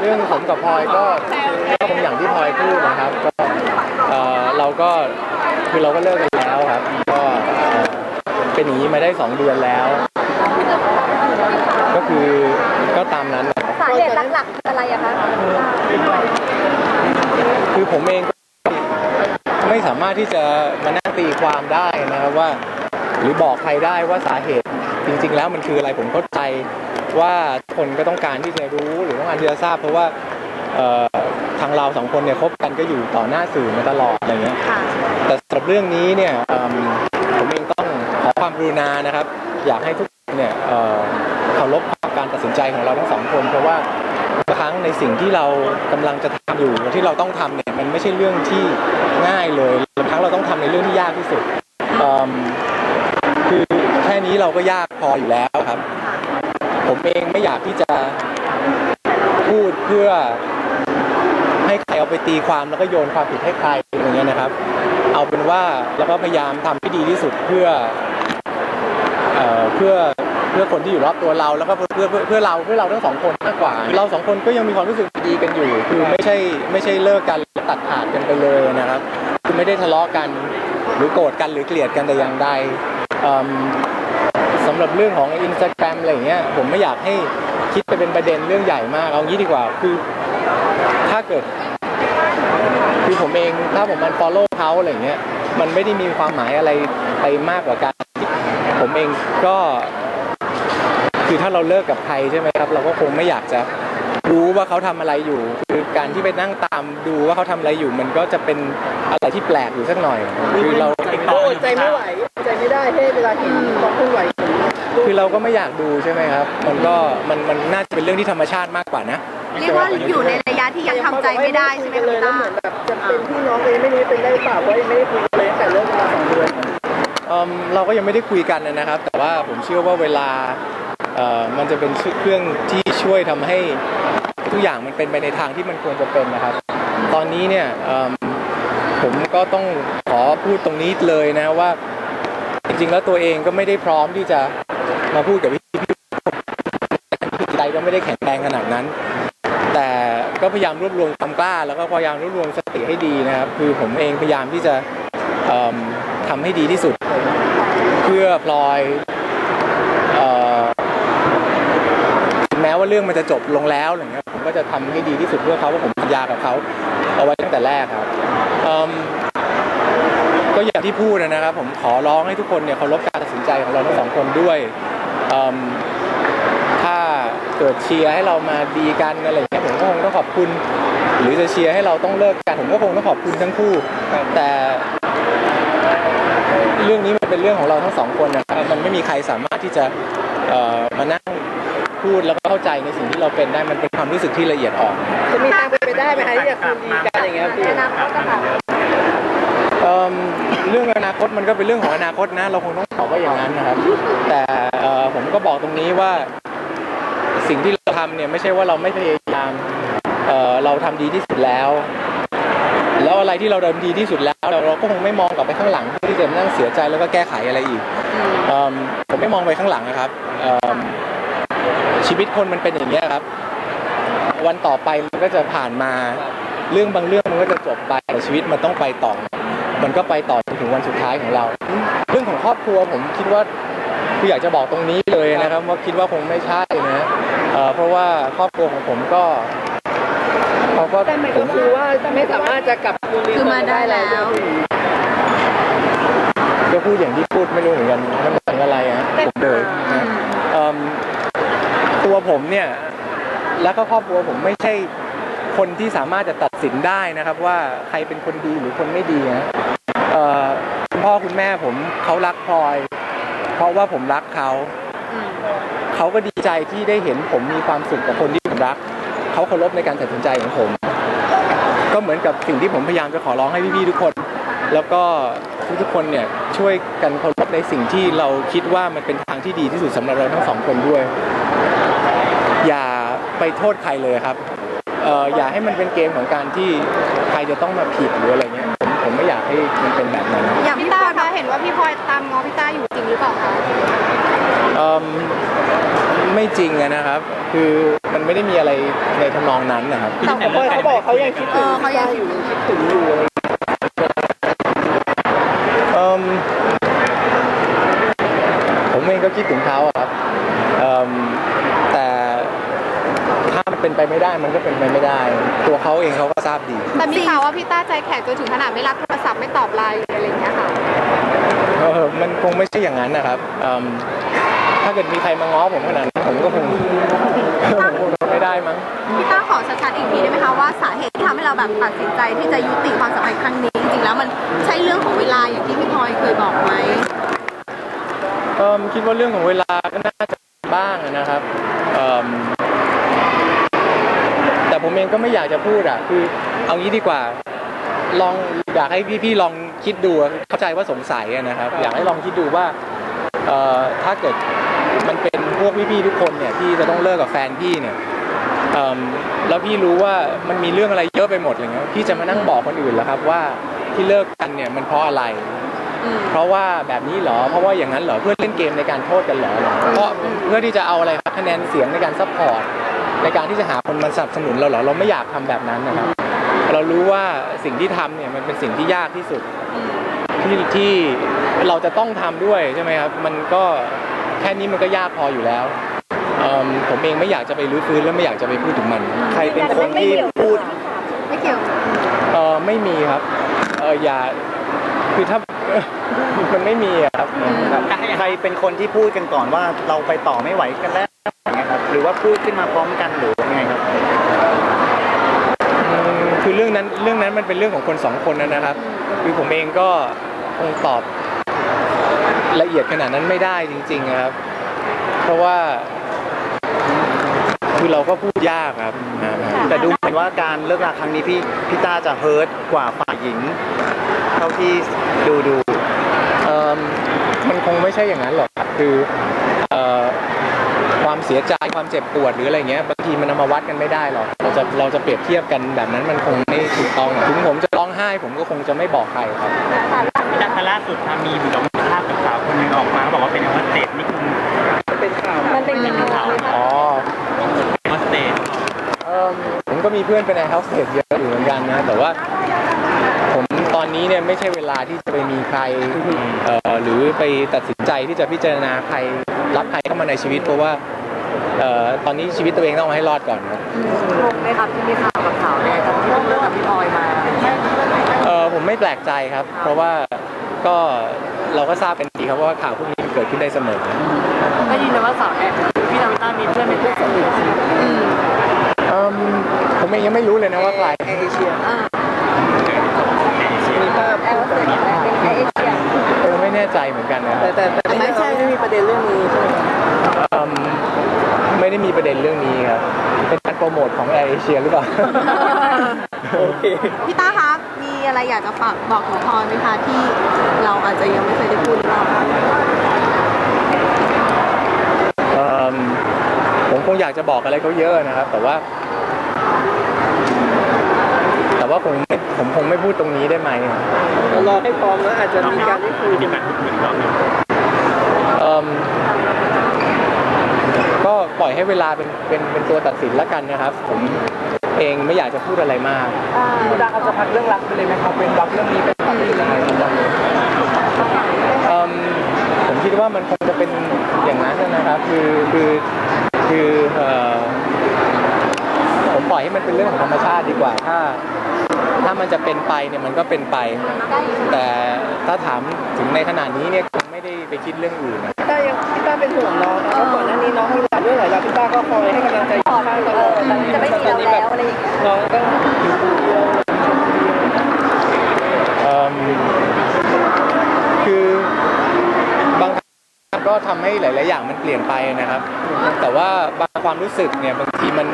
เรื่องผมกับพลอยก็ก็คงอย่างที่พลอยพูดนะครับก็เอ่อเราก็คือเราก็เลิกกันแล้วครับก็เอ่อเป็นอย่างนี้มาได้สองเดือนแล้ว ก็คือก็ตามนั้นนะครับ สาเหตุหลักๆคืออะไรอะคะคือผมเองก็ไม่สามารถที่จะมานั่งตีความได้นะครับว่า หรือบอกใครได้ว่าสาเหตุจริง ๆ แล้วมันคืออะไรผมเข้าใจ ว่าคนก็ต้องการที่จะรู้หรือต้องการที่จะทราบ เพราะว่าเอ่อทางเราสองคนเนี่ยคบกันก็อยู่ต่อหน้าสื่อมาตลอดอะไรเงี้ยค่ะแต่สำหรับเรื่องนี้เนี่ยเอิ่มผมเองต้องขอความกรุณานะครับ อยากให้ทุกคนเนี่ยเอ่อเคารพการตัดสินใจของเราทั้งสองคน เพราะว่าบางครั้งในสิ่งที่เรากำลังจะทำอยู่ที่เราต้องทำเนี่ยมันไม่ใช่เรื่องที่ง่ายเลยบางครั้งเราต้องทำในเรื่องที่ยากที่สุดเอิ่มคือแค่นี้เราก็ยากพออยู่แล้วครับ ผมเองไม่อยากที่จะพูดเพื่อให้ใครเอาไปตีความแล้วก็โยนความผิดให้ใครอย่างเงี้ยนะครับ เอาเป็นว่าแล้วก็พยายามทำให้ดีที่สุดเพื่อเอ่อเพื่อเพื่อคนที่อยู่รอบตัวเราแล้วก็เพื่อเพื่อเพื่อเราเพื่อเราทั้งสองคนมากกว่า เราสองคนก็ยังมีความรู้สึกดีกันอยู่ คือไม่ใช่ไม่ใช่เลิกกันตัดขาดกันไปเลยนะครับ คือไม่ได้ทะเลาะกันหรือโกรธกันหรือเกลียดกันแต่อย่างใดอิ่ม สำหรับเรื่องของอินสตาแกรมอะไรเงี้ยผมไม่อยากให้คิดไปเป็นประเด็นเรื่องใหญ่มากเอางี้ดีกว่าคือถ้าเกิด คือผมเองถ้าผมมัน follow เขาอะไรเงี้ยมันไม่ได้มีความหมายอะไรไปมากกว่าการผมเองก็คือถ้าเราเลิกกับใครใช่ไหมครับ เราก็คงไม่อยากจะรู้ว่าเขาทำอะไรอยู่ คือการที่ไปนั่งตามดูว่าเขาทำอะไรอยู่ มันก็จะเป็นอะไรที่แปลกอยู่สักหน่อย คือเราอ้ใจไม่ไหวใจไม่ได้ให้เวลาที่ต้องเคลื่อนไหว คือเราก็ไม่อยากดูใช่ไหมครับ มันก็มันมันน่าจะเป็นเรื่องที่ธรรมชาติมากกว่านะ เรียกว่าอยู่ในระยะที่ยังทำใจไม่ได้ใช่ไหมเลคะยพี่แล้วต้าเหมือนแบบจะเป็นพี่น้องกันไม่รู้เป็นได้หรือเปล่าเพราะไม่ได้คุยกันเลยตั้งแต่เลิกกันมาสองเดือนเอิ่มเราก็ยังไม่ได้คุยกันนะครับ แต่ว่าผมเชื่อว่าเวลาเอ่อมันจะเป็นเครื่องที่ช่วยทำให้ทุกอย่างมันเป็นไปในทางที่มันควรจะเป็นนะครับ ตอนนี้เนี่ยเอิ่มผมก็ต้องขอพูดตรงนี้เลยนะว่า จริงๆแล้วตัวเองก็ไม่ได้พร้อมที่จะ มาพูดกับพี่พี่จิตใจก็ไม่ได้แข็งแรงขนาดนั้น แต่ก็พยายามรวบรวมความกล้า แล้วก็พยายามรวบรวมสติให้ดีนะครับ คือผมเองพยายามที่จะเอิ่มทำให้ดีที่สุด เพื่อพลอยอแม้ว่าเรื่องมันจะจบลงแล้วอะไรเงี้ยผมก็จะทำให้ดีที่สุดเพื่อเขาเพราะผมสัญญากับเขาเอาไว้ตั้งแต่แรกครับก็อย่างที่พูดนะครับ ผมขอร้องให้ทุกคนเนี่ยเคารพการตัดสินใจของเราทั้งสองคนด้วย ถ้าเกิดเชียร์ให้เรามาดีกันอะไรเงี้ยผมก็คงต้องขอบคุณ หรือจะเชียร์ให้เราต้องเลิกกันผมก็คงต้องขอบคุณทั้งคู่ แต่เรื่องนี้มันเป็นเรื่องของเราทั้งสองคนนะครับมันไม่มีใครสามารถที่จะเอ่อมานั่งพูดแล้วก็เข้าใจในสิ่งที่เราเป็นได้มันเป็นความรู้สึกที่ละเอียดอ่อนจะมีทางเป็นไปได้ไหมคะที่จะคืนดีกันอย่างเงี้ยพี่ เรื่องอนาคตมันก็เป็นเรื่องของอนาคตนะ เราคงต้องตอบว่าอย่างนั้นนะครับ แต่ผมก็บอกตรงนี้ว่าสิ่งที่เราทำเนี่ยไม่ใช่ว่าเราไม่พยายามเเราทำดีที่สุดแล้ว แล้วอะไรที่เราทำดีที่สุดแล้ว เราก็คงไม่มองกลับไปข้างหลังเพื่อที่จะมานั่งเสียใจแล้วก็แก้ไขอะไรอีกผมไม่มองไปข้างหลังนะครับชีวิตคนมันเป็นอย่างนี้ครับ วันต่อไปมันก็จะผ่านมา เรื่องบางเรื่องมันก็จะจบไปแต่ชีวิตมันต้องไปต่อ มันก็ไปต่อจนถึงวันสุดท้ายของเรา เรื่องของครอบครัวผมคิดว่าคืออยากจะบอกตรงนี้เลยนะครับว่าคิดว่าคงไม่ใช่นะเอ่อเพราะว่าครอบครัวของผมก็เขาก็แต่หมายก็คือว่าไม่สามารถจะกลับคืนดีคือมาได้แล้วก็พูดอย่างที่พูดไม่รู้เหมือนกันมันหมายถึงอะไรฮะผมเลยนะเอิ่มตัวผมเนี่ยแล้วก็ครอบครัวผมไม่ใช่คนที่สามารถจะตัดสินได้นะครับว่าใครเป็นคนดีหรือคนไม่ดีนะเอ่อ คุณพ่อคุณแม่ผมเขารักพลอย เพราะว่าผมรักเขาเขาก็ดีใจที่ได้เห็นผมมีความสุขกับคนที่ผมรักเขาเคารพในการตัดสินใจของผม ก็เหมือนกับสิ่งที่ผมพยายามจะขอร้องให้พี่ๆทุกคน แล้วก็ทุกๆคนเนี่ยช่วยกันเคารพในสิ่งที่เราคิดว่ามันเป็นทางที่ดีที่สุดสำหรับเราทั้งสองคนด้วย อย่าไปโทษใครเลยครับเอ่ออย่าให้มันเป็นเกมของการที่ใครจะต้องมาผิดหรืออะไรเงี้ย ผมผมไม่อยากให้มันเป็นแบบนั้นอย่างพี่ต้าคะเห็นว่าพี่พลอยตามง้อพี่ต้าอยู่จริงหรือเปล่าคะเอิ่มไม่จริงอะนะครับ คือมันไม่ได้มีอะไรในทำนองนั้นนะครับแต่บอยเขาบอกเขายังคิดถึงพี่ต้าอยู่ยังคิดถึงอยู่อะไรอย่างเงี้ยเอิ่มผมเองก็คิดถึงเขาอะครับเอิ่มแต่ถ้ามัน เป็นไปไม่ได้มันก็เป็นไปไม่ได้ ตัวเขาเองเขาก็ทราบดี แต่มีข่าวว่าพี่ต้าใจแข็งจนถึงขนาดไม่รับโทรศัพท์ไม่ตอบไลน์อะไรอย่างเงี้ยค่ะ เออมันคงไม่ใช่อย่างนั้นนะครับเอิ่มถ้าเกิดมีใครมาง้อผมขนาดนั้นผมก็คง ผมคงทนไม่ได้มั้ง พี่ต้าขอชัดๆอีกทีได้ไหมคะว่าสาเหตุที่ทำให้เราแบบตัดสินใจที่จะยุติความสัมพันธ์ครั้งนี้จริงๆแล้วมันใช่เรื่องของเวลาอย่างที่พี่พลอยเคยบอกไหมเอิ่มคิดว่าเรื่องของเวลาก็น่าจะบ้างอะนะครับเอิ่มแต่ ผมเองก็ไม่อยากจะพูดอะคือเอางี้ดีกว่าลองอยากให้พี่ๆลองคิดดูอะเข้าใจว่าสงสัยอะนะครับ อยากให้ลองคิดดูว่าเอ่อถ้าเกิดมันเป็นพวกพี่ๆทุกคนเนี่ยที่จะต้องเลิกกับแฟนพี่เนี่ยเอิ่มแล้วพี่รู้ว่ามันมีเรื่องอะไรเยอะไปหมดอะไรเงี้ยพี่จะมานั่งบอกคนอื่นแล้วครับว่าที่เลิกกันเนี่ยมันเพราะอะไรอืมเพราะว่าแบบนี้เหรอเพราะว่าอย่างนั้นเหรอเพื่อเล่นเกมในการโทษกันเหรอเพราะเพื่อที่จะเอาอะไรครับคะแนนเสียงในการซัพพอร์ต ในการที่จะหาคนมาสนับสนุนเราเหรอเราไม่อยากทำแบบนั้นนะครับ เรารู้ว่าสิ่งที่ทำเนี่ยมันเป็นสิ่งที่ยากที่สุดที่ที่เราจะต้องทำด้วยใช่ไหมครับมันก็แค่นี้มันก็ยากพออยู่แล้วเอิ่มผมเองไม่อยากจะไปรื้อฟื้นและไม่อยากจะไปพูดถึงมัน ใครเป็นคนที่พูดไม่เกี่ยวเออไม่มีครับเอออย่าคือถ้ามันไม่มีอะครับ ใครเป็นคนที่พูดกันก่อนว่าเราไปต่อไม่ไหวกันแล้ว หรือว่าพูดขึ้นมาพร้อมกันหรือยังไงครับอืมคือเรื่องนั้นเรื่องนั้นมันเป็นเรื่องของคนสองคนนะนะครับ คือผมเองก็คงตอบละเอียดขนาดนั้นไม่ได้จริงๆนะครับ เพราะว่าคือเราก็พูดยากครับอ่าแต่ดูเหมือนว่าการเลิกราครั้งนี้พี่พี่ต้าจะเฮิร์ตกว่าฝ่ายหญิง เท่าที่ดูดูเอิ่มมันคงไม่ใช่อย่างนั้นหรอกครับคือเอ่อ ความเสียใจความเจ็บปวดหรืออะไรเงี้ยบางทีมันเอามาวัดกันไม่ได้หรอกเราจะเราจะเปรียบเทียบกันแบบนั้นมันคงไม่ถูกต้องถึงผมจะร้องไห้ผมก็คงจะไม่บอกใครครับจากล่าสุดทามีบุตรภาพกับสาวคนหนึงออกมาบอกว่าเป็นออสเตดนี่คุณเป็นข่าวมันเป็นอย่างนี้อ๋อออสเตดเอิ่มผมก็มีเพื่อนเป็นแอร์โฮสเตสเยอะอยู่เหมือนกันนะแต่ว่าผมตอนนี้เนี่ยไม่ใช่เวลาที่จะไปมีใครเอ่อหรือไปตัดสินใจที่จะพิจารณาใครรับใครเข้ามาในชีวิตเพราะว่าเอ่อ ตอนนี้ชีวิตตัวเองต้องเอาให้รอดก่อนครับงงไหมครับที่มีข่าวกับข่าวเนี่ยกับที่ต้องเลิกกับพี่พลอยมาเออผมไม่แปลกใจครับ เพราะว่าก็เราก็ทราบกันดีครับว่าข่าวพวกนี้มันเกิดขึ้นได้เสมอก็ยินดีว่าสาวแอบพี่นาวิต้ามีเพื่อนเป็นเพื่อนสนิทเอิ่มผมเองยังไม่รู้เลยนะว่าใครเอเชียอ่ามีภาพแอลเป็นในเอเชียเออไม่แน่ใจเหมือนกันนะแต่แต่แต่ไม่ใช่ไม่มีประเด็นเรื่องนี้ใช่ไหมครับเอิ่ม ไม่ได้มีประเด็นเรื่องนี้ครับ เป็นการโปรโมทของแอร์เอเชียหรือเปล่า โอเค พี่ต้าครับมีอะไรอยากจะฝากบอกถึงพลอยไหมคะที่เราอาจจะยังไม่เคยได้พูดหรือเปล่าเอิ่มผมคงอยากจะบอกอะไรเขาเยอะนะครับ แต่ว่า แต่ว่าคงไม่ผมคงไม่พูดตรงนี้ได้ไหมรอให้พร้อมแล้วอาจจะมีการได้คุยมีการพูดคุยรอบหนึงเอิ่ม ก็ปล่อยให้เวลาเป็นเป็นเป็นตัวตัดสินแล้วกันนะครับ ผมเองไม่อยากจะพูดอะไรมากคุณดาเขาจะพักเรื่องรักไปเลยไหมครับเป็นรักเรื่องนี้เป็นความเป็นยังไงครับเอิ่มผมคิดว่ามันคงจะเป็นอย่างนั้นนะครับ คือคือคือเอ่อผมปล่อยให้มันเป็นเรื่องของธรรมชาติดีกว่า ถ้า ถ้ามันจะเป็นไปเนี่ยมันก็เป็นไป แต่ถ้าถามถึงในขณะนี้เนี่ยคงไม่ได้ไปคิดเรื่องอื่นนะ พี่ต้ายังพี่ต้าเป็นห่วงน้องนะเพราะก่อนหน้านี้น้องมีหลาย เรื่องหลายราวพี่ต้าก็คอยให้กำลังใจอยู่ข้างตลอดจะไม่มีเราแล้วอะไรอย่างเงี้ยน้องต้องอยู่คนเดียวเอิ่มคือบางครั้งก็ทำให้หลาย ๆ อย่างมันเปลี่ยนไปนะครับ แต่ว่าบางความรู้สึกเนี่ยบางทีมัน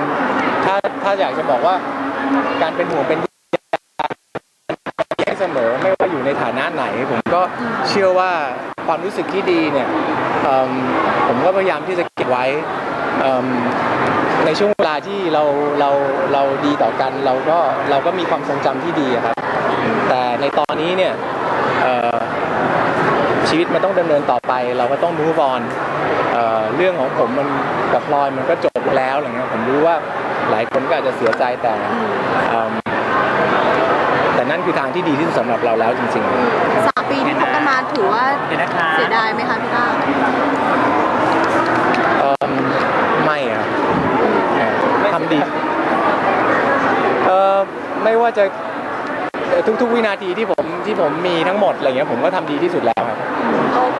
ถ้าถ้าอยากจะบอกว่าการเป็นห่วงเป็นใยเสมอไม่ว่าอยู่ในฐานะไหน ผมก็เชื่อว่า ความรู้สึกที่ดีเนี่ยผมก็พยายามที่จะเก็บไว้ในช่วงเวลาที่เราเราเราดีต่อกันเราก็เราก็มีความทรงจำที่ดีครับ แต่ในตอนนี้เนี่ยชีวิตมันต้องดำเนินต่อไป เราก็ต้อง move on เเอ่อเรื่องของผมมันกับพลอยมันก็จบแล้วอะไรเงี้ยผมรู้ว่าหลายคนก็อาจจะเสียใจแต่ นั่นคือทางที่ดีที่สุดสำหรับเราแล้วจริงๆสามปีที่คบกันมาถือว่าเดี๋ยวนะคะ เสียดายไหมคะพี่ก้าวเอิ่มไม่อะเอ่อทำดีเออไม่ว่าจะเอ่อทุกๆวินาทีที่ผมที่ผมมีทั้งหมดอะไรเงี้ยผมก็ทำดีที่สุดแล้ว